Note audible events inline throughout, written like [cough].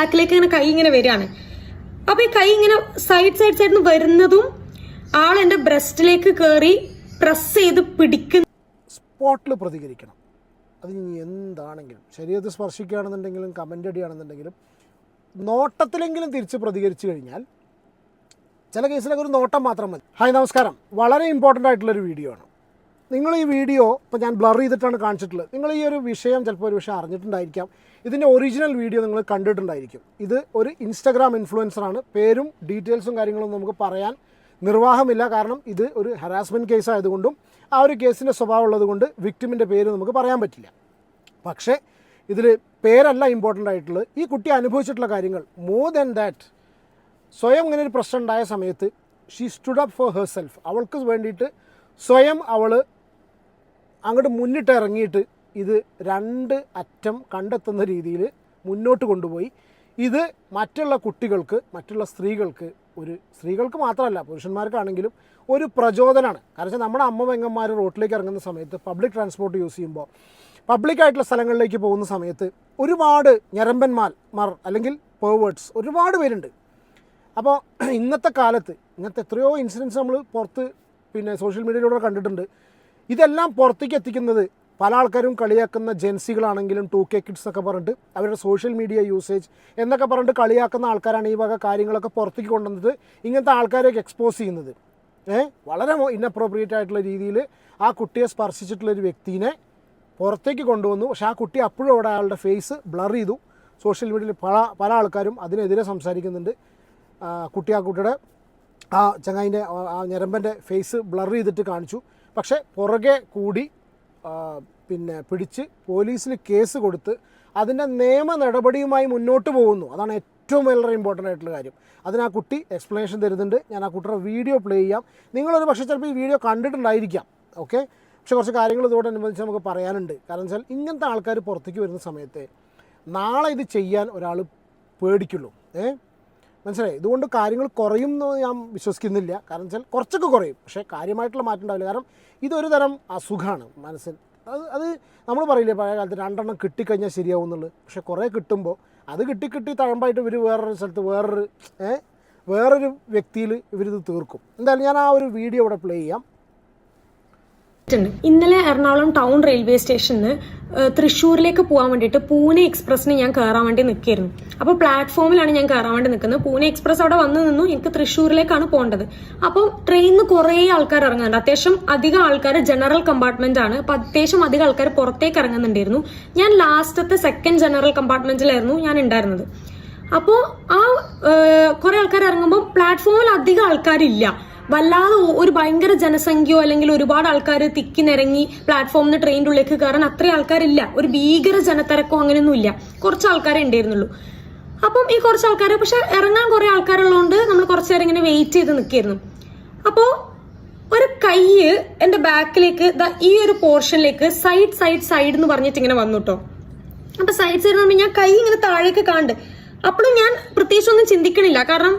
ബാക്കിലേക്ക് ഇങ്ങനെ കൈ ഇങ്ങനെ വരികയാണ്. അപ്പൊ ഈ കൈ ഇങ്ങനെ സൈഡ് സൈഡ് സൈഡിൽ നിന്ന് വരുന്നതും ആൾ എന്റെ ബ്രസ്റ്റിലേക്ക് കയറി പ്രസ് ചെയ്ത് പിടിക്കുന്നു സ്പോട്ടിൽ പ്രതികരിക്കണം. അത് ഇനി എന്താണെങ്കിലും ശരീരത്തിൽ സ്പർശിക്കുകയാണെന്നുണ്ടെങ്കിലും കമന്റ് അടിയാണെന്നുണ്ടെങ്കിലും നോട്ടത്തിലെങ്കിലും തിരിച്ച് പ്രതികരിച്ചു കഴിഞ്ഞാൽ ചില കേസിലൊക്കെ ഒരു നോട്ടം മാത്രം മതി. ഹായ് നമസ്കാരം. വളരെ ഇമ്പോർട്ടന്റ് ആയിട്ടുള്ളൊരു വീഡിയോ ആണ്. നിങ്ങൾ ഈ വീഡിയോ ഇപ്പോൾ ഞാൻ ബ്ലർ ചെയ്തിട്ടാണ് കാണിച്ചിട്ടുള്ളത്. നിങ്ങൾ ഈ ഒരു വിഷയം ചിലപ്പോൾ ഒരു വിഷയം അറിഞ്ഞിട്ടുണ്ടായിരിക്കാം. ഇതിന്റെ ഒറിജിനൽ വീഡിയോ നിങ്ങൾ കണ്ടിട്ടുണ്ടായിരിക്കും. ഇത് ഒരു ഇൻസ്റ്റഗ്രാം ഇൻഫ്ലുവൻസറാണ് പേരും ഡീറ്റെയിൽസും കാര്യങ്ങളും നമുക്ക് പറയാൻ നിർവാഹമില്ല. കാരണം ഇത് ഒരു ഹറാസ്മെന്റ് കേസ് ആയതുകൊണ്ടും ആ ഒരു കേസിന്റെ സ്വഭാവം ഉള്ളതുകൊണ്ട് വിക്ടിമിന്റെ പേര് നമുക്ക് പറയാൻ പറ്റില്ല. പക്ഷേ ഇതിൽ പേരല്ല ഇമ്പോർട്ടന്റ് ആയിട്ടുള്ളത്. ഈ കുട്ടി അനുഭവിച്ചിട്ടുള്ള കാര്യങ്ങൾ മോർ ദാൻ ദാറ്റ് സ്വയം ഇങ്ങനെ ഒരു പ്രശ്നം ഉണ്ടായ സമയത്ത് she stood up for herself അവൾക്ക് വേണ്ടിയിട്ട് സ്വയം അവൾ അങ്ങോട്ട് മുന്നിട്ട് ഇറങ്ങിയിട്ട് ഇത് രണ്ട് അറ്റം കണ്ടെത്തുന്ന രീതിയിൽ മുന്നോട്ട് കൊണ്ടുപോയി. ഇത് മറ്റുള്ള കുട്ടികൾക്ക് മറ്റുള്ള സ്ത്രീകൾക്ക് ഒരു സ്ത്രീകൾക്ക് മാത്രമല്ല പുരുഷന്മാർക്കാണെങ്കിലും ഒരു പ്രചോദനമാണ് കാരണം വെച്ചാൽ നമ്മുടെ അമ്മ പെങ്ങന്മാർ റോട്ടിലേക്ക് ഇറങ്ങുന്ന സമയത്ത് പബ്ലിക് ട്രാൻസ്പോർട്ട് യൂസ് ചെയ്യുമ്പോൾ പബ്ലിക്കായിട്ടുള്ള സ്ഥലങ്ങളിലേക്ക് പോകുന്ന സമയത്ത് ഒരുപാട് ഞരമ്പന്മാർ മാർ അല്ലെങ്കിൽ പേവേർഡ്സ് ഒരുപാട് പേരുണ്ട്. അപ്പോൾ ഇന്നത്തെ കാലത്ത് ഇങ്ങനത്തെ എത്രയോ ഇൻസിഡൻസ് നമ്മൾ പുറത്ത് പിന്നെ സോഷ്യൽ മീഡിയയിലൂടെ കണ്ടിട്ടുണ്ട്. ഇതെല്ലാം പുറത്തേക്ക് എത്തിക്കുന്നത് പല ആൾക്കാരും കളിയാക്കുന്ന ജെൻസികളാണെങ്കിലും ടു കെ കിഡ്സ് ഒക്കെ പറഞ്ഞിട്ട് അവരുടെ സോഷ്യൽ മീഡിയ യൂസേജ് എന്നൊക്കെ പറഞ്ഞിട്ട് കളിയാക്കുന്ന ആൾക്കാരാണ് ഈ വക കാര്യങ്ങളൊക്കെ പുറത്തേക്ക് കൊണ്ടുവന്നത്. ഇങ്ങനത്തെ ആൾക്കാരെയൊക്കെ എക്സ്പോസ് ചെയ്യുന്നത്. ഏഹ് വളരെ ഇന്നപ്രോപ്രിയേറ്റ് ആയിട്ടുള്ള രീതിയിൽ ആ കുട്ടിയെ സ്പർശിച്ചിട്ടുള്ള ഒരു വ്യക്തിനെ പുറത്തേക്ക് കൊണ്ടുവന്നു. പക്ഷേ ആ കുട്ടി അപ്പോഴും അവിടെ അയാളുടെ ഫേസ് ബ്ലർ ചെയ്തു. സോഷ്യൽ മീഡിയയിൽ പല പല ആൾക്കാരും അതിനെതിരെ സംസാരിക്കുന്നുണ്ട്. കുട്ടി ആ കുട്ടിയുടെ ആ ചങ്ങായിന്റെ ആ ഞരമ്പന്റെ ഫേസ് ബ്ലർ ചെയ്തിട്ട് കാണിച്ചു. പക്ഷേ പുറകെ കൂടി പിന്നെ പിടിച്ച് പോലീസിൽ കേസ് കൊടുത്ത് അതിന്റെ നിയമ നടപടിയുമായി മുന്നോട്ട് പോകുന്നു. അതാണ് ഏറ്റവും വളരെ ഇമ്പോർട്ടന്റ് ആയിട്ടുള്ള കാര്യം. അതിന് ആ കുട്ടി എക്സ്പ്ലനേഷൻ തരുന്നുണ്ട്. ഞാൻ ആ കുട്ടിയുടെ വീഡിയോ പ്ലേ ചെയ്യാം. നിങ്ങളൊരു പക്ഷേ ചിലപ്പോൾ ഈ വീഡിയോ കണ്ടിട്ടുണ്ടായിരിക്കാം. ഓക്കെ പക്ഷെ കുറച്ച് കാര്യങ്ങൾ ഇതോടനുബന്ധിച്ച് നമുക്ക് പറയാനുണ്ട്. കാരണം വെച്ചാൽ ഇങ്ങനത്തെ ആൾക്കാർ പുറത്തേക്ക് വരുന്ന സമയത്ത് നാളെ ഇത് ചെയ്യാൻ ഒരാൾ പേടിക്കുള്ളൂ. ഏ? മനസ്സിലായി? ഇതുകൊണ്ട് കാര്യങ്ങൾ കുറയും എന്ന് ഞാൻ വിശ്വസിക്കുന്നില്ല. കാരണം വെച്ചാൽ കുറച്ചൊക്കെ കുറയും. പക്ഷേ കാര്യമായിട്ടുള്ള മാറ്റം ഉണ്ടാവില്ല. കാരണം ഇതൊരു തരം അസുഖമാണ് മനസ്സിൽ. അത് അത് നമ്മൾ പറയില്ലേ പഴയ കാലത്ത് രണ്ടെണ്ണം കിട്ടിക്കഴിഞ്ഞാൽ ശരിയാവും എന്നുള്ളത്. പക്ഷേ കുറേ കിട്ടുമ്പോൾ അത് കിട്ടി കിട്ടി തഴമ്പായിട്ട് ഇവർ വേറൊരു സ്ഥലത്ത് വേറൊരു വേറൊരു വ്യക്തിയിൽ ഇവരിത് തീർക്കും. എന്തായാലും ഞാൻ ആ ഒരു വീഡിയോ ഇവിടെ പ്ലേ ചെയ്യാം. ഉണ്ട്. ഇന്നലെ എറണാകുളം ടൗൺ റെയിൽവേ സ്റ്റേഷനിൽ തൃശ്ശൂരിലേക്ക് പോകാൻ വേണ്ടിയിട്ട് പൂനെ എക്സ്പ്രസ്സിന് ഞാൻ കയറാൻ വേണ്ടി നിൽക്കായിരുന്നു അപ്പോൾ പ്ലാറ്റ്ഫോമിലാണ് ഞാൻ കയറാൻ വേണ്ടി നിൽക്കുന്നത്. പൂനെ എക്സ്പ്രസ് അവിടെ വന്നു നിന്നു. എനിക്ക് തൃശ്ശൂരിലേക്കാണ് പോകേണ്ടത്. അപ്പോൾ ട്രെയിനിൽ നിന്ന് കുറേ ആൾക്കാർ ഇറങ്ങുന്നുണ്ട്. അത്യാവശ്യം അധികം ആൾക്കാർ ജനറൽ കമ്പാർട്ട്മെന്റ് ആണ് അപ്പോൾ അത്യാവശ്യം അധികം ആൾക്കാർ പുറത്തേക്ക് ഇറങ്ങുന്നുണ്ടായിരുന്നു. ഞാൻ ലാസ്റ്റത്തെ സെക്കൻഡ് ജനറൽ കമ്പാർട്ട്മെന്റിലായിരുന്നു ഞാൻ ഉണ്ടായിരുന്നത്. അപ്പോൾ ആ കുറെ ആൾക്കാർ ഇറങ്ങുമ്പോൾ പ്ലാറ്റ്ഫോമിൽ അധികം ആൾക്കാരില്ല. വല്ലാതെ ഒരു ഭയങ്കര ജനസംഖ്യയോ അല്ലെങ്കിൽ ഒരുപാട് ആൾക്കാർ തിക്കി നിരങ്ങി പ്ലാറ്റ്ഫോമിൽ നിന്ന് ട്രെയിനിന്റെ ഉള്ളിലേക്ക് കയറാൻ അത്രയും ആൾക്കാരില്ല. ഒരു ഭീകര ജനത്തിരക്കോ അങ്ങനെയൊന്നും ഇല്ല. കുറച്ച് ആൾക്കാരെ ഉണ്ടായിരുന്നുള്ളൂ. അപ്പം ഈ കുറച്ച് ആൾക്കാർ പക്ഷെ ഇറങ്ങാൻ കുറെ ആൾക്കാരുള്ളതുകൊണ്ട് നമ്മൾ കുറച്ച് നേരം ഇങ്ങനെ വെയിറ്റ് ചെയ്ത് നിൽക്കായിരുന്നു. അപ്പോൾ ഒരു കൈ എന്റെ ബാക്കിലേക്ക് ഈ ഒരു പോർഷനിലേക്ക് സൈഡ് സൈഡ് സൈഡ് എന്ന് പറഞ്ഞിട്ട് ഇങ്ങനെ വന്നു കേട്ടോ അപ്പൊ സൈഡ് സൈഡ് ഞാൻ കൈ ഇങ്ങനെ താഴേക്ക് കാണുന്നുണ്ട് അപ്പോഴും ഞാൻ പ്രത്യേകിച്ച് ഒന്നും ചിന്തിക്കണില്ല. കാരണം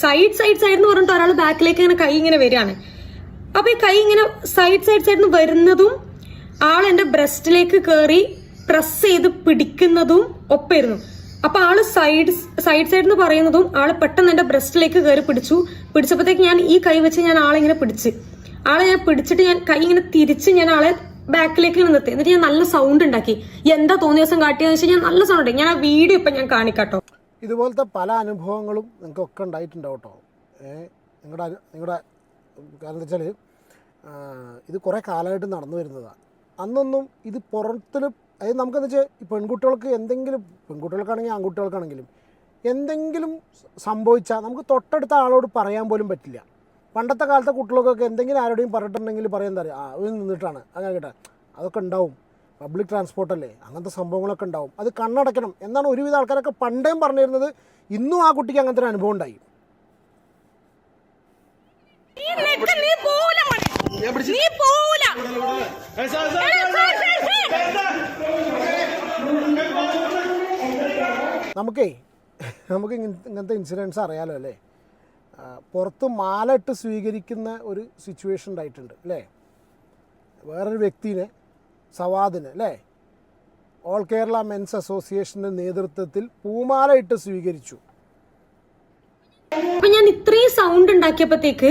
സൈഡ് സൈഡ് സൈഡ് എന്ന് പറഞ്ഞിട്ട് ഒരാൾ ബാക്കിലേക്ക് ഇങ്ങനെ കൈ ഇങ്ങനെ വരികയാണ്. അപ്പൊ ഈ കൈ ഇങ്ങനെ സൈഡ് സൈഡ് സൈഡിൽ നിന്ന് വരുന്നതും ആൾ എന്റെ ബ്രസ്റ്റിലേക്ക് കയറി പ്രസ് ചെയ്ത് പിടിക്കുന്നതും ഒപ്പായിരുന്നു അപ്പൊ ആൾ സൈഡ് സൈഡ് സൈഡ് എന്ന് പറയുന്നതും ആൾ പെട്ടെന്ന് എന്റെ ബ്രസ്റ്റിലേക്ക് കയറി പിടിച്ചു. പിടിച്ചപ്പോഴത്തേക്ക് ഞാൻ ഈ കൈ വെച്ച് ഞാൻ ആളെ ഇങ്ങനെ പിടിച്ച്. ആളെ ഞാൻ പിടിച്ചിട്ട് ഞാൻ കൈ ഇങ്ങനെ തിരിച്ച് ഞാൻ ആളെ ബാക്കിലേക്ക് ഇങ്ങനെ നിർത്തി. എന്നിട്ട് ഞാൻ നല്ല സൗണ്ട് ഉണ്ടാക്കി. എന്താ തോന്നിയ ദിവസം കാട്ടിയെന്ന് വെച്ചാൽ ഞാൻ നല്ല സൗണ്ട് ഞാൻ ആ വീഡിയോ ഇപ്പൊ ഞാൻ കാണിക്കാട്ടോ. ഇതുപോലത്തെ പല അനുഭവങ്ങളും നിങ്ങൾക്കൊക്കെ ഉണ്ടായിട്ടുണ്ടാവും കേട്ടോ. നിങ്ങളുടെ നിങ്ങളുടെ കാരണം വെച്ചാൽ ഇത് കുറേ കാലമായിട്ട് നടന്നു വരുന്നതാണ് അന്നൊന്നും ഇത് പുറത്തിൽ അതായത് നമുക്കെന്ന് വെച്ചാൽ ഈ പെൺകുട്ടികൾക്ക് എന്തെങ്കിലും പെൺകുട്ടികൾക്കാണെങ്കിലും ആൺകുട്ടികൾക്കാണെങ്കിലും എന്തെങ്കിലും സംഭവിച്ചാൽ നമുക്ക് തൊട്ടടുത്ത ആളോട് പറയാൻ പോലും പറ്റില്ല. പണ്ടത്തെ കാലത്തെ കുട്ടികൾക്കൊക്കെ എന്തെങ്കിലും ആരോടെയും പറഞ്ഞിട്ടുണ്ടെങ്കിൽ പറയാൻ തരാം ആ ഒരു നിന്നിട്ടാണ്. അങ്ങനെ കേട്ടെ അതൊക്കെ ഉണ്ടാവും. പബ്ലിക് ട്രാൻസ്പോർട്ട് അല്ലേ അങ്ങനത്തെ സംഭവങ്ങളൊക്കെ ഉണ്ടാവും. അത് കണ്ണടക്കണം എന്നാണ് ഒരുവിധ ആൾക്കാരൊക്കെ പണ്ടേം പറഞ്ഞിരുന്നത്. ഇന്നും ആ കുട്ടിക്ക് അങ്ങനത്തെ ഒരു അനുഭവം ഉണ്ടായി. നമുക്കേ നമുക്ക് ഇങ്ങ- ഇങ്ങനത്തെ ഇൻസിഡൻസ് അറിയാലോ അല്ലേ? പുറത്ത് പുറത്ത് ഇട്ട് സ്വീകരിക്കുന്ന ഒരു സിറ്റുവേഷൻ ഉണ്ടായിട്ടുണ്ട് അല്ലേ? വേറൊരു വ്യക്തിനെ സവാദിന് അല്ലേ? ഓൾ കേരള മെൻസ് അസോസിയേഷന്റെ നേതൃത്വത്തിൽ പൂമാല ഇട്ട് സ്വീകരിച്ചു. അപ്പൊ ഞാൻ ഇത്രയും സൗണ്ട് ഉണ്ടാക്കിയപ്പോഴത്തേക്ക്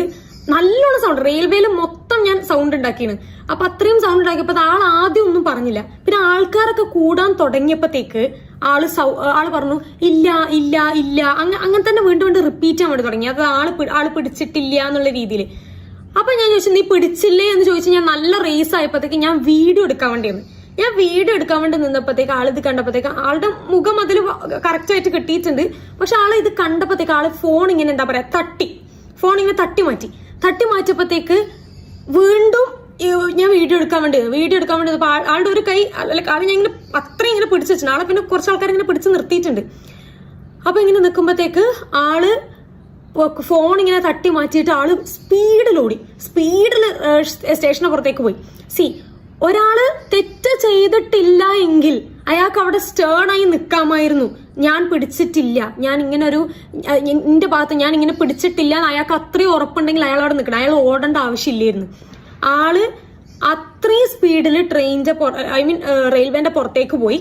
നല്ലോണം സൗണ്ട് റെയിൽവേയിൽ മൊത്തം ഞാൻ സൗണ്ട് ഉണ്ടാക്കിയാണ്. അപ്പൊ അത്രയും സൗണ്ട് ഉണ്ടാക്കിയപ്പോ ആൾ ആദ്യം ഒന്നും പറഞ്ഞില്ല. പിന്നെ ആൾക്കാരൊക്കെ കൂടാൻ തുടങ്ങിയപ്പോഴത്തേക്ക് ആൾ ആൾ പറഞ്ഞു ഇല്ല ഇല്ല ഇല്ല. അങ്ങനെ അങ്ങനെ തന്നെ വീണ്ടും വീണ്ടും റിപ്പീറ്റ് വേണ്ടി തുടങ്ങി. അത് ആൾ ആൾ പിടിച്ചിട്ടില്ല എന്നുള്ള രീതിയിൽ അപ്പൊ ഞാൻ ചോദിച്ചു നീ പിടിച്ചില്ലേ? എന്ന് ചോദിച്ചു ഞാൻ നല്ല റേസ് ആയപ്പോഴത്തേക്ക് ഞാൻ വീഡിയോ എടുക്കാൻ വേണ്ടി വേണ്ടിയാണ്. ഞാൻ വീഡിയോ എടുക്കാൻ വേണ്ടി നിന്നപ്പോഴത്തേക്ക് ആൾ ഇത് കണ്ടപ്പോഴത്തേക്ക് ആളുടെ മുഖം അതിൽ കറക്റ്റ് ആയിട്ട് കിട്ടിയിട്ടുണ്ട്. പക്ഷെ ആൾ ഇത് കണ്ടപ്പോഴത്തേക്ക് ആൾ ഫോൺ ഇങ്ങനെ എന്താ പറയാ തട്ടി. ഫോൺ ഇങ്ങനെ തട്ടി മാറ്റി. തട്ടി മാറ്റിയപ്പോഴത്തേക്ക് വീണ്ടും ഞാൻ വീഡിയോ എടുക്കാൻ വേണ്ടി വീഡിയോ എടുക്കാൻ വേണ്ടി ആളുടെ ഒരു കൈ അല്ല ആൾ ഞാൻ ഇങ്ങനെ അത്രയും ഇങ്ങനെ പിടിച്ചു വെച്ചിട്ടുണ്ട്. ആളെ പിന്നെ കുറച്ച് ആൾക്കാർ ഇങ്ങനെ പിടിച്ച് നിർത്തിയിട്ടുണ്ട്. അപ്പൊ ഇങ്ങനെ നിൽക്കുമ്പോഴത്തേക്ക് ആൾ ഫോൺ ഇങ്ങനെ തട്ടി മാറ്റിയിട്ട് ആൾ സ്പീഡിൽ ഓടി. സ്പീഡിൽ സ്റ്റേഷന് പുറത്തേക്ക് പോയി. സി ഒരാൾ തെറ്റ് ചെയ്തിട്ടില്ല എങ്കിൽ അയാൾക്ക് അവിടെ സ്റ്റേൺ ആയി നിൽക്കാമായിരുന്നു ഞാൻ പിടിച്ചിട്ടില്ല. ഞാൻ ഇങ്ങനെ ഒരു എന്റെ ഭാഗത്ത് ഞാൻ ഇങ്ങനെ പിടിച്ചിട്ടില്ല അയാൾക്ക് അത്രയും ഉറപ്പുണ്ടെങ്കിൽ അയാൾ അവിടെ നിൽക്കണം. അയാൾ ഓടേണ്ട ആവശ്യമില്ലായിരുന്നു. ആൾ അത്രയും സ്പീഡിൽ ട്രെയിനിന്റെ ഐ മീൻ റെയിൽവേന്റെ പുറത്തേക്ക് പോയി.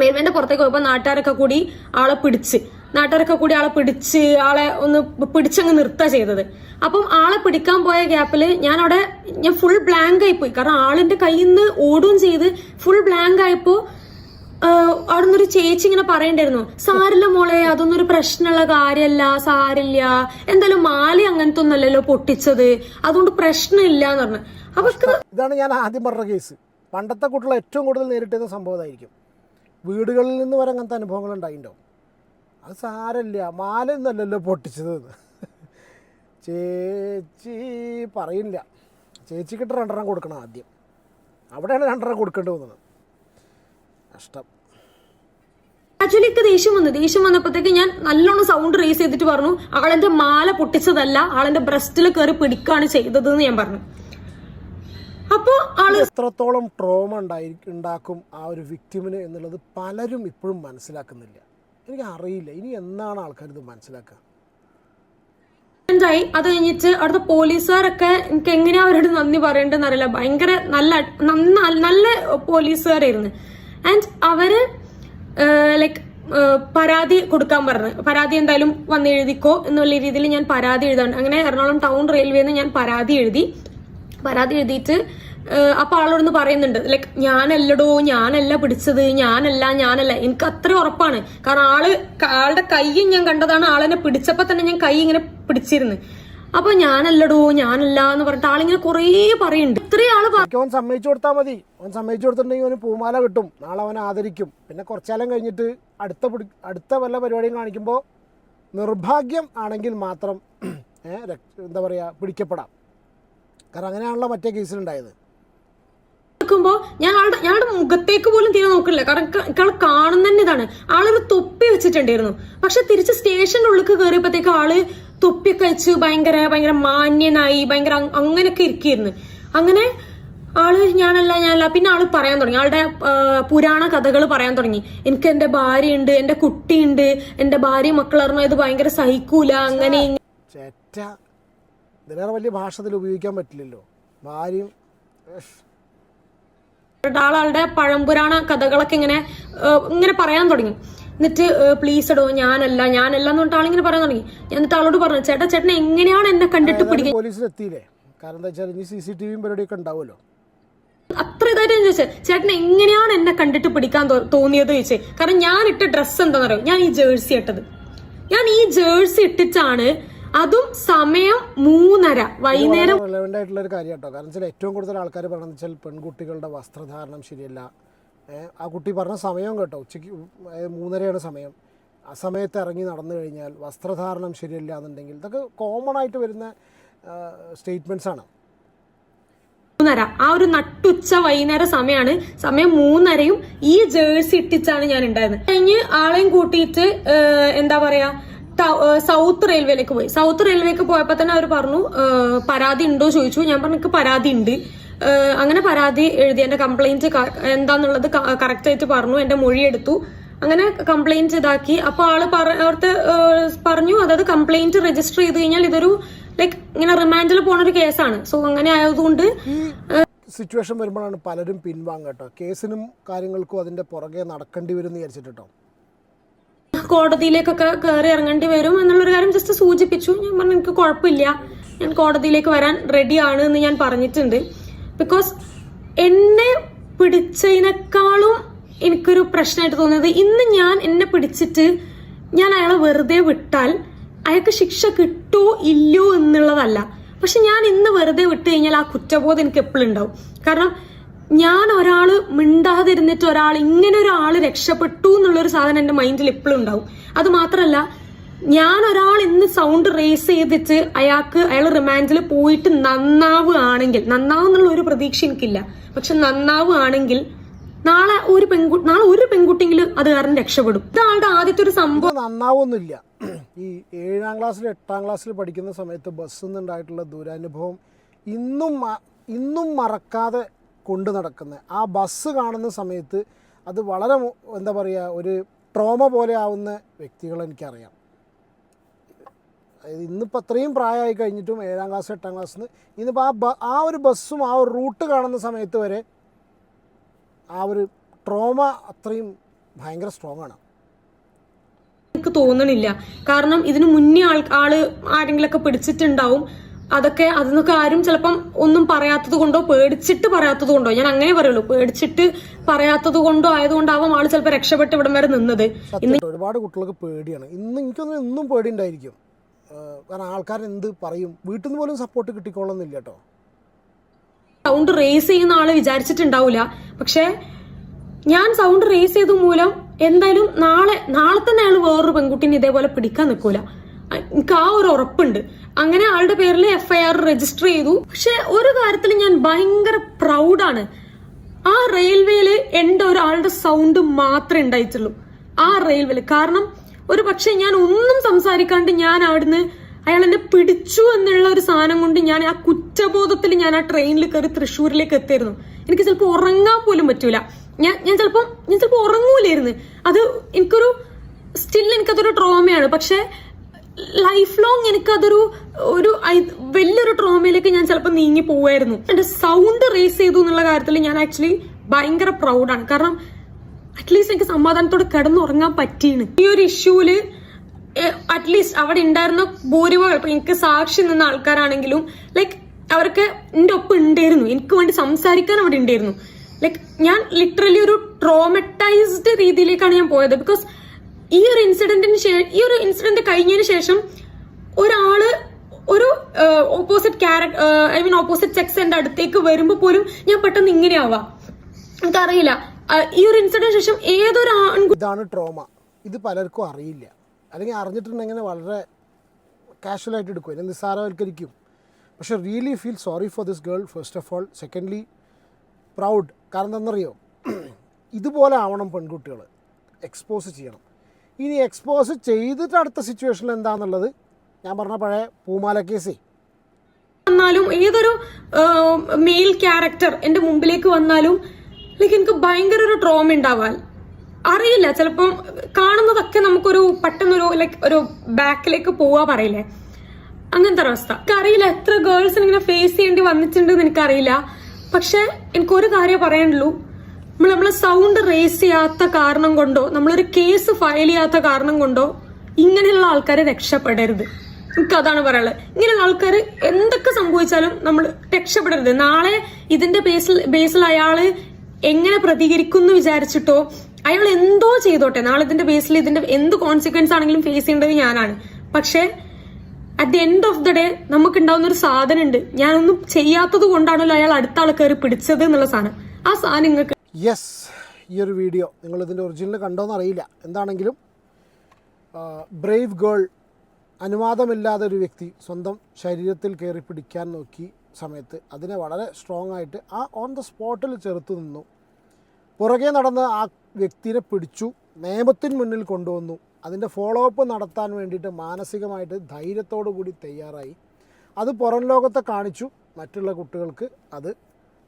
റെയിൽവേന്റെ പുറത്തേക്ക് പോയപ്പോൾ നാട്ടുകാരൊക്കെ കൂടി ആളെ പിടിച്ച്. നാട്ടുകാരൊക്കെ കൂടി ആളെ പിടിച്ച് ആളെ ഒന്ന് പിടിച്ചങ്ങ് നിർത്താ ചെയ്തത്. അപ്പം ആളെ പിടിക്കാൻ പോയ ഗ്യാപ്പിൽ ഞാൻ അവിടെ ഞാൻ ഫുൾ ബ്ലാങ്ക് ആയി പോയി. കാരണം ആളിന്റെ കയ്യിൽ നിന്ന് ഓടുകയും ചെയ്ത് ഫുൾ ബ്ലാങ്ക് ആയപ്പോ അവിടെ നിന്നൊരു ചേച്ചി ഇങ്ങനെ പറയണ്ടായിരുന്നു. സാരില്ല മോളെ അതൊന്നും ഒരു പ്രശ്നമുള്ള കാര്യമല്ല സാരില്ല. എന്തായാലും മാല അങ്ങനത്തെ ഒന്നല്ലല്ലോ പൊട്ടിച്ചത്. അതുകൊണ്ട് പ്രശ്നമില്ല എന്ന് പറഞ്ഞു അപ്പൊ ഇതാണ് ഞാൻ ആദ്യം പറഞ്ഞ കേസ്. പണ്ടത്തെ കുട്ടികൾ ഏറ്റവും കൂടുതൽ നേരിട്ടിരുന്ന സംഭവമായിരിക്കും വീടുകളിൽ നിന്ന് വരെ അങ്ങനത്തെ അനുഭവങ്ങൾ ഉണ്ടായിട്ടോ അത് സാരമില്ല മാലയൊന്നല്ലല്ലോ പൊട്ടിച്ചത്. ചേച്ചി പറയില്ല. ചേച്ചിക്കിട്ട് രണ്ടെണ്ണം കൊടുക്കണം ആദ്യം. അവിടെയാണ് രണ്ടെണ്ണം കൊടുക്കേണ്ടി വന്നത്. കഷ്ടം ആക്ച്വലി എനിക്ക് ദേഷ്യം വന്നു. ദേഷ്യം വന്നപ്പോഴത്തേക്ക് ഞാൻ നല്ലോണം സൗണ്ട് റേസ് ചെയ്തിട്ട് പറഞ്ഞു ആളെന്റെ മാല പൊട്ടിച്ചതല്ല ആളെന്റെ ബ്രസ്റ്റിൽ കയറി പിടിക്കാണ് ചെയ്തത് എന്ന് ഞാൻ പറഞ്ഞു. അപ്പോ ആൾ എത്രത്തോളം ട്രോമ ഉണ്ടായി ഉണ്ടാക്കും ആ ഒരു വിക്ടിമിന് എന്നുള്ളത് പലരും ഇപ്പോഴും മനസ്സിലാക്കുന്നില്ല. എനിക്ക് അറിയില്ല ഇനി എന്നാണ് ആൾക്കാർ ഇത് മനസ്സിലാക്കുക? ായി അത് കഴിഞ്ഞിട്ട് അവിടുത്തെ പോലീസുകാരൊക്കെ എനിക്ക് എങ്ങനെയാ അവരോട് നന്ദി പറയേണ്ടതെന്ന് അറിയില്ല ഭയങ്കര നല്ല നല്ല പോലീസുകാരായിരുന്നു. ആൻഡ് അവർ ലൈക്ക് പരാതി കൊടുക്കാൻ പറഞ്ഞു. പരാതി എന്തായാലും വന്ന് എഴുതിക്കോ എന്നുള്ള രീതിയിൽ ഞാൻ പരാതി എഴുതാൻ അങ്ങനെ എറണാകുളം ടൗൺ റെയിൽവേന്ന് ഞാൻ പരാതി എഴുതി. പരാതി എഴുതിയിട്ട് അപ്പൊ ആളോടൊന്ന് പറയുന്നുണ്ട്. ലൈക്ക് ഞാനല്ലടോ ഞാനല്ല പിടിച്ചത് ഞാനല്ല ഞാനല്ല. എനിക്ക് അത്ര ഉറപ്പാണ്. കാരണം ആൾ ആളുടെ കൈ ഞാൻ കണ്ടതാണ് ആളെന്നെ പിടിച്ചപ്പോ തന്നെ ഞാൻ കൈ ഇങ്ങനെ പിടിച്ചിരുന്നു. അപ്പൊ ഞാനല്ലടോ ഞാനല്ല എന്ന് പറഞ്ഞിട്ട് ആളിങ്ങനെ കുറേ പറയുന്നുണ്ട്. ഇത്രയും ആൾ അവൻ സമ്മതിച്ചു കൊടുത്താൽ മതി. അവൻ സമ്മതിച്ചു കൊടുത്തിട്ടുണ്ടെങ്കിൽ അവന് പൂമാല കിട്ടും. നാളെ അവൻ ആദരിക്കും. പിന്നെ കുറച്ചാലം കഴിഞ്ഞിട്ട് അടുത്ത അടുത്ത വല്ല പരിപാടിയും കാണിക്കുമ്പോൾ നിർഭാഗ്യം ആണെങ്കിൽ മാത്രം എന്താ പറയുക പിടിക്കപ്പെടാം. കാരണം അങ്ങനെയാണല്ലോ മറ്റേ കേസിലുണ്ടായത് നോക്കുമ്പോ ഞാൻ ആളുടെ ഞങ്ങളുടെ മുഖത്തേക്ക് പോലും തീരെ നോക്കില്ല കാരണം ഇയാൾ കാണുന്ന തന്നെ ഇതാണ്. ആളൊരു തൊപ്പി വെച്ചിട്ടുണ്ടായിരുന്നു. പക്ഷെ തിരിച്ച് സ്റ്റേഷന്റെ ഉള്ളിൽ കയറിയപ്പോഴത്തേക്ക് ആൾ തൊപ്പി കഴിച്ച് ഭയങ്കര ഭയങ്കര മാന്യനായി ഭയങ്കര അങ്- അങ്ങനെയൊക്കെ ഇരിക്കുന്നു അങ്ങനെ ആൾ ഞാനല്ല ഞാനല്ല പിന്നെ ആൾ പറയാൻ തുടങ്ങി. ആളുടെ പുരാണ കഥകൾ പറയാൻ തുടങ്ങി. എനിക്ക് എന്റെ ഭാര്യ ഉണ്ട് എന്റെ കുട്ടിയുണ്ട് എന്റെ ഭാര്യ മക്കളറിഞ്ഞ ഇത് ഭയങ്കര സഹിക്കൂല അങ്ങനെ ഇതിലേറെ വലിയ ഭാഷത്തിൽ ഉപയോഗിക്കാൻ പറ്റില്ലല്ലോ. ഭാര്യയും ആളുടെ പഴംപുരാണ കഥകളൊക്കെ ഇങ്ങനെ ഇങ്ങനെ പറയാൻ തുടങ്ങി. എന്നിട്ട് പ്ലീസ് എടോ ഞാനല്ല ഞാനല്ല എന്ന് പറഞ്ഞിട്ട് ആളിങ്ങനെ പറയാൻ തുടങ്ങി. ഞാൻ എന്നിട്ട് ആളോട് പറഞ്ഞു ചേട്ടാ ചേട്ടൻ എങ്ങനെയാണ് എന്നെ കണ്ടിട്ട് പിടിക്കുക പോലീസിലെത്തിയില്ലേ? കാരണം എന്താ വെച്ചാൽ ഇനി സി സി ടി വിയും പരിപാടിയൊക്കെ ഉണ്ടാവുമല്ലോ. അത്ര ഇതായിട്ട് ചോദിച്ചത് ചേട്ടൻ എങ്ങനെയാണ് എന്നെ കണ്ടിട്ട് പിടിക്കാൻ തോന്നിയത്? ചോദിച്ചേ. കാരണം ഞാൻ ഇട്ട ഡ്രസ്സ് എന്താണെന്ന് അറിയോ ഞാൻ ഈ ജേഴ്സി ഇട്ടത്. ഞാൻ ഈ ജേഴ്സി ഇട്ടിട്ടാണ് അതും സമയം മൂന്നര വൈകുന്നേരം റിലവന്റ് ആയിട്ടുള്ള ഒരു കാര്യം കേട്ടോ കാരണം വെച്ചാൽ ഏറ്റവും കൂടുതൽ ആൾക്കാർ പറയുന്നത് വെച്ചാൽ പെൺകുട്ടികളുടെ വസ്ത്രധാരണം ശരിയല്ല. ആ കുട്ടി പറഞ്ഞ സമയം കേട്ടോ. ഉച്ചയ്ക്ക് മൂന്നരയാണ് സമയം. ആ സമയത്ത് ഇറങ്ങി നടന്നു കഴിഞ്ഞാൽ വസ്ത്രധാരണം ശരിയല്ല എന്നുണ്ടെങ്കിൽ ഇതൊക്കെ കോമൺ ആയിട്ട് വരുന്ന സ്റ്റേറ്റ്മെന്റ്സ് ആണ്. മൂന്നര. ആ ഒരു നട്ടുച്ച വൈകുന്നേര സമയമാണ് സമയം മൂന്നരയും ഈ ജേഴ്സി ഇട്ടിച്ചാണ് ഞാൻ ഉണ്ടായിരുന്നത്. കഴിഞ്ഞ് ആളെയും കൂട്ടിയിട്ട് എന്താ പറയാ സൗത്ത് റെയിൽവേയിലേക്ക് പോയി. സൗത്ത് റെയിൽവേക്ക് പോയപ്പോ തന്നെ അവർ പറഞ്ഞു പരാതി ഉണ്ടോ ചോദിച്ചു. ഞാൻ പറഞ്ഞു എനിക്ക് പരാതി ഉണ്ട്. അങ്ങനെ പരാതി എഴുതി. എന്റെ കംപ്ലൈന്റ് എന്താന്നുള്ളത് കറക്റ്റ് ആയിട്ട് പറഞ്ഞു. എന്റെ മൊഴി എടുത്തു. അങ്ങനെ കംപ്ലൈന്റ് ഇതാക്കി. അപ്പൊ ആൾ അവർക്ക് പറഞ്ഞു അതായത് കംപ്ലൈന്റ് രജിസ്റ്റർ ചെയ്ത് കഴിഞ്ഞാൽ ഇതൊരു ലൈക്ക് ഇങ്ങനെ റിമാൻഡിൽ പോണ ഒരു കേസാണ്. സോ അങ്ങനെ ആയതുകൊണ്ട് സിറ്റുവേഷൻ വരുമ്പോഴാണ് പലരും പിൻവാങ്ങട്ടോ കേസിനും കാര്യങ്ങൾക്കും അതിന്റെ പുറകെ നടക്കേണ്ടി വരും എന്ന് വിചാരിച്ചിട്ട് കോടതിയിലേക്കൊക്കെ കയറി ഇറങ്ങേണ്ടി വരും എന്നുള്ളൊരു കാര്യം ജസ്റ്റ് സൂചിപ്പിച്ചു. ഞാൻ പറഞ്ഞു എനിക്ക് കുഴപ്പമില്ല. ഞാൻ കോടതിയിലേക്ക് വരാൻ റെഡിയാണ് എന്ന് ഞാൻ പറഞ്ഞിട്ടുണ്ട്. ബിക്കോസ് എന്നെ പിടിച്ചതിനേക്കാളും എനിക്കൊരു പ്രശ്നമായിട്ട് തോന്നിയത് ഇന്ന് ഞാൻ എന്നെ പിടിച്ചിട്ട് ഞാൻ അയാളെ വെറുതെ വിട്ടാൽ അയാൾക്ക് ശിക്ഷ കിട്ടോ ഇല്ലയോ എന്നുള്ളതല്ല. പക്ഷെ ഞാൻ ഇന്ന് വെറുതെ വിട്ട് കഴിഞ്ഞാൽ ആ കുറ്റബോധം എനിക്ക് എപ്പോഴും ഉണ്ടാവും. കാരണം ഞാൻ ഒരാൾ മിണ്ടാതിരുന്നിട്ട് ഒരാൾ ഇങ്ങനെ ഒരാൾ രക്ഷപ്പെട്ടു എന്നുള്ളൊരു സാധനം എന്റെ മൈൻഡിൽ ഇപ്പോഴും ഉണ്ടാവും. അത് മാത്രല്ല ഞാൻ ഒരാൾ ഇന്ന് സൗണ്ട് റേസ് ചെയ്തിട്ട് അയാൾക്ക് അയാൾ റിമാൻഡിൽ പോയിട്ട് നന്നാവുകയാണെങ്കിൽ നന്നാവുന്നുള്ള ഒരു പ്രതീക്ഷ എനിക്കില്ല. പക്ഷെ നന്നാവുകയാണെങ്കിൽ നാളെ ഒരു പെൺകുട്ടി നാളെ ഒരു പെൺകുട്ടിയെങ്കിലും അത് കാരണം രക്ഷപ്പെടും. ഇതാളുടെ ആദ്യത്തെ ഒരു സംഭവം. നന്നാവൊന്നുമില്ല. ഈ ഏഴാം ക്ലാസ്സിൽ എട്ടാം ക്ലാസ്സിൽ പഠിക്കുന്ന സമയത്ത് ബസ്സിൽ നിന്നുണ്ടായിട്ടുള്ള ദുരനുഭവം ഇന്നും ഇന്നും മറക്കാതെ കൊണ്ടു നടക്കുന്നത് ആ ബസ് കാണുന്ന സമയത്ത് അത് വളരെ എന്താ പറയുക ഒരു ട്രോമ പോലെ ആവുന്ന വ്യക്തികളെ എനിക്കറിയാം. അതായത് ഇന്നിപ്പോൾ അത്രയും പ്രായമായി കഴിഞ്ഞിട്ടും ഏഴാം ക്ലാസ് എട്ടാം ക്ലാസ് നിന്ന് ഇന്നിപ്പോൾ ആ ബ ആ ഒരു ബസ്സും ആ ഒരു റൂട്ട് കാണുന്ന സമയത്ത് വരെ ആ ഒരു ട്രോമ അത്രയും ഭയങ്കര സ്ട്രോങ് ആണ്. എനിക്ക് തോന്നണില്ല. കാരണം ഇതിനു മുന്നേ ആൾ ആൾ ആരെങ്കിലൊക്കെ പിടിച്ചിട്ടുണ്ടാവും. അതൊക്കെ അതൊന്നൊക്കെ ആരും ചിലപ്പം ഒന്നും പറയാത്തത് കൊണ്ടോ പേടിച്ചിട്ട് പറയാത്തത് കൊണ്ടോ ഞാൻ അങ്ങനെ പറയുള്ളൂ. പേടിച്ചിട്ട് പറയാത്തത് കൊണ്ടോ ആയതുകൊണ്ടാവാം ആൾ ചിലപ്പോൾ രക്ഷപ്പെട്ട് ഇവിടം വരെ നിന്നത്. ഒരുപാട് കുട്ടികൾക്ക് പേടിയാണ്. ഇന്ന് എനിക്കൊന്നും ഇന്നും പേടി ഉണ്ടായിരിക്കും കാരണം ആൾക്കാർ എന്ത് പറയും? വീട്ടിൽ നിന്ന് പോലും സപ്പോർട്ട് കിട്ടിക്കോളുന്നില്ല കേട്ടോ. സൗണ്ട് റേസ് ചെയ്യുന്ന ആൾ വിചാരിച്ചിട്ടുണ്ടാവില്ല പക്ഷെ ഞാൻ സൗണ്ട് റേസ് ചെയ്ത മൂലം എന്തായാലും നാളെ നാളെ തന്നെ അയാൾ വേറൊരു പെൺകുട്ടീനെ ഇതേപോലെ പിടിക്കാൻ നിൽക്കൂല എനിക്ക് ആ ഒരു ഉറപ്പുണ്ട്. അങ്ങനെ ആളുടെ പേരിൽ എഫ്ഐആർ രജിസ്റ്റർ ചെയ്തു. പക്ഷെ ഒരു കാര്യത്തിൽ ഞാൻ ഭയങ്കര പ്രൗഡാണ് ആ റെയിൽവേയിൽ എന്റെ ഒരാളുടെ സൗണ്ട് മാത്രമേ ഉണ്ടായിട്ടുള്ളൂ. ആ റെയിൽവേയിൽ കാരണം ഒരു പക്ഷെ ഞാൻ ഒന്നും സംസാരിക്കാണ്ട് ഞാൻ അവിടുന്ന് അയാൾ എന്നെ പിടിച്ചു എന്നുള്ള ഒരു സാധനം കൊണ്ട് ഞാൻ ആ കുറ്റബോധത്തിൽ ഞാൻ ആ ട്രെയിനിൽ കയറി തൃശ്ശൂരിലേക്ക് എത്തിയിരുന്നു. എനിക്ക് ചിലപ്പോൾ ഉറങ്ങാൻ പോലും പറ്റൂല. ഞാൻ ഞാൻ ചിലപ്പോൾ ഞാൻ ചിലപ്പോൾ ഉറങ്ങൂലായിരുന്നു. അത് എനിക്കൊരു സ്റ്റിൽ എനിക്കതൊരു ട്രോമയാണ് പക്ഷെ ലൈഫ് ലോങ് എനിക്കതൊരു ഒരു വലിയൊരു ട്രോമയിലേക്ക് ഞാൻ ചിലപ്പോൾ നീങ്ങി പോവായിരുന്നു എന്റെ സൗണ്ട് റേസ് ചെയ്തു എന്നുള്ള കാര്യത്തിൽ ഞാൻ ആക്ച്വലി ഭയങ്കര പ്രൗഡാണ് കാരണം അറ്റ്ലീസ്റ്റ് എനിക്ക് സമാധാനത്തോടെ കിടന്നുറങ്ങാൻ പറ്റിയാണ് ഈ ഒരു ഇഷ്യൂൽ അറ്റ്ലീസ്റ്റ് അവിടെ ഉണ്ടായിരുന്ന ഭൂരിഭാഗം ഇപ്പൊ എനിക്ക് സാക്ഷി നിന്ന ആൾക്കാരാണെങ്കിലും ലൈക്ക് അവർക്ക് എന്റെ ഒപ്പം ഉണ്ടായിരുന്നു. എനിക്ക് വേണ്ടി സംസാരിക്കാൻ അവിടെ ഉണ്ടായിരുന്നു. ലൈക്ക് ഞാൻ ലിറ്ററലി ഒരു ട്രോമറ്റൈസ്ഡ് രീതിയിലേക്കാണ് ഞാൻ പോയത്. ബിക്കോസ് ഈ ഒരു ഇൻസിഡന്റിന് ശേഷം ഈ ഒരു ഇൻസിഡന്റ് കഴിഞ്ഞതിന് ശേഷം ഒരാൾ ഒരു opposite character I mean opposite sex എന്റെ അടുത്തേക്ക് വരുമ്പോ പോലും ഞാൻ പെട്ടെന്ന് ഇങ്ങനെയാവാം. എനിക്കറിയില്ല. ഈ ഒരു ഇൻസിഡന്റ് ശേഷം ഏതൊരു ഇതാണ് ട്രോമ ഇത് പലർക്കും അറിയില്ല. അല്ലെങ്കിൽ അറിഞ്ഞിട്ടുണ്ടെങ്കിൽ വളരെ കാഷ്വൽ ആയിട്ട് എടുക്കും. എന്നെ നിസ്സാരവൽക്കരിക്കും. പക്ഷെ really feel sorry for this girl first of all secondly proud കാരണം എന്താണെന്നറിയോ? [clears throat] ഇതുപോലെ ആവണം പെൺകുട്ടികൾ എക്സ്പോസ് ചെയ്യണം. ഇനി എക്സ്പോസ് ചെയ്തിട്ട് അടുത്ത സിറ്റുവേഷൻ എന്താണെന്നുള്ളത് ഞാൻ പറഞ്ഞ പഴയ പൂമാല കേസേ. വന്നാലും ഏതൊരു മെയിൽ ക്യാരക്ടർ എന്റെ മുമ്പിലേക്ക് വന്നാലും ലൈക്ക് എനിക്ക് ഭയങ്കര ഒരു ട്രോമ ഉണ്ടാവാൻ അറിയില്ല ചിലപ്പം കാണുന്നതൊക്കെ നമുക്കൊരു പെട്ടെന്നൊരു ലൈക്ക് ഒരു ബാക്കിലേക്ക് പോവാ പറയില്ലേ? അങ്ങനത്തെ ഒരു അവസ്ഥ. എനിക്കറിയില്ല എത്ര ഗേൾസിന് ഇങ്ങനെ ഫേസ് ചെയ്യേണ്ടി വന്നിട്ടുണ്ട് എന്ന് എനിക്കറിയില്ല. പക്ഷെ എനിക്കൊരു കാര്യം പറയാനുള്ളൂ. നമ്മൾ നമ്മളെ സൗണ്ട് റേസ് ചെയ്യാത്ത കാരണം കൊണ്ടോ നമ്മളൊരു കേസ് ഫയൽ ചെയ്യാത്ത കാരണം കൊണ്ടോ ഇങ്ങനെയുള്ള ആൾക്കാരെ രക്ഷപ്പെടരുത്. എനിക്ക് അതാണ് പറയാനുള്ളത്. ഇങ്ങനെയുള്ള ആൾക്കാർ എന്തൊക്കെ സംഭവിച്ചാലും നമ്മൾ രക്ഷപ്പെടരുത്. നാളെ ഇതിന്റെ ബേസിൽ ബേസിൽ അയാൾ എങ്ങനെ പ്രതികരിക്കും എന്ന് വിചാരിച്ചിട്ടോ അയാൾ എന്തോ ചെയ്തോട്ടെ. നാളെ ഇതിന്റെ ബേസിൽ ഇതിന്റെ എന്ത് കോൺസിക്വൻസ് ആണെങ്കിലും ഫേസ് ചെയ്യേണ്ടത് ഞാനാണ്. പക്ഷേ at the end of the day നമുക്ക് ഉണ്ടാവുന്ന ഒരു സാധനം ഉണ്ട് ഞാനൊന്നും ചെയ്യാത്തത് കൊണ്ടാണല്ലോ അയാൾ അടുത്ത ആൾ കയറി പിടിച്ചത് എന്നുള്ള സാധനം. ആ സാധനം നിങ്ങൾക്ക് യെസ് ഈ ഒരു വീഡിയോ നിങ്ങളിതിന്റെ ഒറിജിനൽ കണ്ടോന്ന് അറിയില്ല. എന്താണെങ്കിലും ബ്രേവ് ഗേൾ അനുവാദമില്ലാതെ ഒരു വ്യക്തി സ്വന്തം ശരീരത്തിൽ കയറി പിടിക്കാൻ നോക്കി സമയത്ത് അതിനെ വളരെ സ്ട്രോങ് ആയിട്ട് ആ ഓൺ ദ സ്പോട്ടിൽ ചെറുത്തു നിന്നു. പുറകെ നടന്ന് ആ വ്യക്തിനെ പിടിച്ചു നിയമത്തിന് മുന്നിൽ കൊണ്ടുവന്നു. അതിന്റെ ഫോളോ അപ്പ് നടത്താൻ വേണ്ടിയിട്ട് മാനസികമായിട്ട് ധൈര്യത്തോടു കൂടി തയ്യാറായി. അത് പുറം ലോകത്തെ കാണിച്ചു. മറ്റുള്ള കുട്ടികൾക്ക് അത്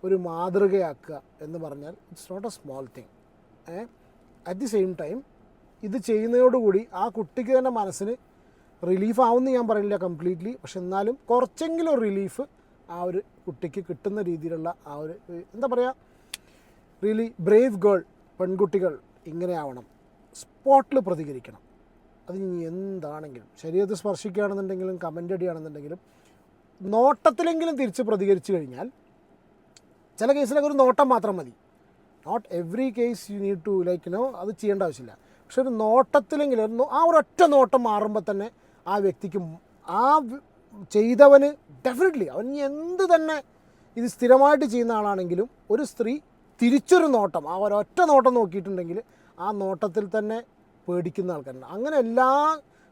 ഒരു മാതൃകയാക്കുക എന്ന് പറഞ്ഞാൽ it's not a small thing at the same time ഇത് ചെയ്യുന്നതോടുകൂടി ആ കുട്ടിക്ക് തന്നെ മനസ്സിന് റിലീഫ് ആവുമെന്ന് ഞാൻ പറയുന്നില്ല കംപ്ലീറ്റ്ലി പക്ഷെ എന്നാലും കുറച്ചെങ്കിലും റിലീഫ് ആ ഒരു കുട്ടിക്ക് കിട്ടുന്ന രീതിയിലുള്ള ആ ഒരു എന്താ പറയുക റിയലി ബ്രേവ് ഗേൾ പെൺകുട്ടികൾ ഇങ്ങനെ ആവണം. സ്പോട്ടിൽ പ്രതികരിക്കണം. അത് ഇനി എന്താണെങ്കിലും ശരീരത്തെ സ്പർശിക്കുകയാണെന്നുണ്ടെങ്കിലും കമന്റ് അടിയാണെന്നുണ്ടെങ്കിലും നോട്ടത്തിലെങ്കിലും തിരിച്ച് പ്രതികരിച്ചു കഴിഞ്ഞാൽ ചില കേസിലൊക്കെ ഒരു നോട്ടം മാത്രം മതി. Not every case you need to like no അത് ചെയ്യേണ്ട ആവശ്യമില്ല. പക്ഷെ ഒരു നോട്ടത്തിലെങ്കിലും ഒരു ഒറ്റ ആ നോട്ടം മാറുമ്പോൾ തന്നെ ആ വ്യക്തിക്ക് ആ ചെയ്തവന് ഡെഫിനറ്റ്ലി അവൻ എന്ത് തന്നെ ഇത് സ്ഥിരമായിട്ട് ചെയ്യുന്ന ആളാണെങ്കിലും ഒരു സ്ത്രീ തിരിച്ചൊരു നോട്ടം ആ ഒരൊറ്റ നോട്ടം നോക്കിയിട്ടുണ്ടെങ്കിൽ ആ നോട്ടത്തിൽ തന്നെ പേടിക്കുന്ന ആൾക്കാരുണ്ട്. അങ്ങനെ എല്ലാ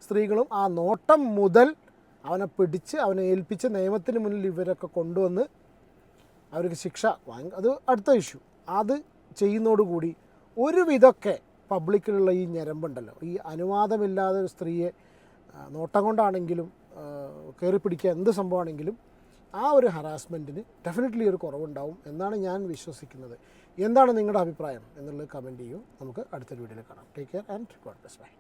സ്ത്രീകളും ആ നോട്ടം മുതൽ അവനെ പിടിച്ച് അവനെ ഏൽപ്പിച്ച് നിയമത്തിന് മുന്നിൽ ഇവരൊക്കെ കൊണ്ടുവന്ന് അവർക്ക് ശിക്ഷ അത് അടുത്ത ഇഷ്യൂ അത് ചെയ്യുന്നതോടുകൂടി ഒരുവിധമൊക്കെ പബ്ലിക്കിലുള്ള ഈ ഞരമ്പുണ്ടല്ലോ. ഈ അനുവാദമില്ലാതെ ഒരു സ്ത്രീയെ നോട്ടം കൊണ്ടാണെങ്കിലും കയറി പിടിക്കുക എന്ത് സംഭവമാണെങ്കിലും ആ ഒരു ഹറാസ്മെന്റിന് ഡെഫിനറ്റ്ലി ഒരു കുറവുണ്ടാവും എന്നാണ് ഞാൻ വിശ്വസിക്കുന്നത്. എന്താണ് നിങ്ങളുടെ അഭിപ്രായം എന്നുള്ളത് കമന്റ് ചെയ്യൂ. നമുക്ക് അടുത്തൊരു വീഡിയോയിൽ കാണാം. Take care and God bless bye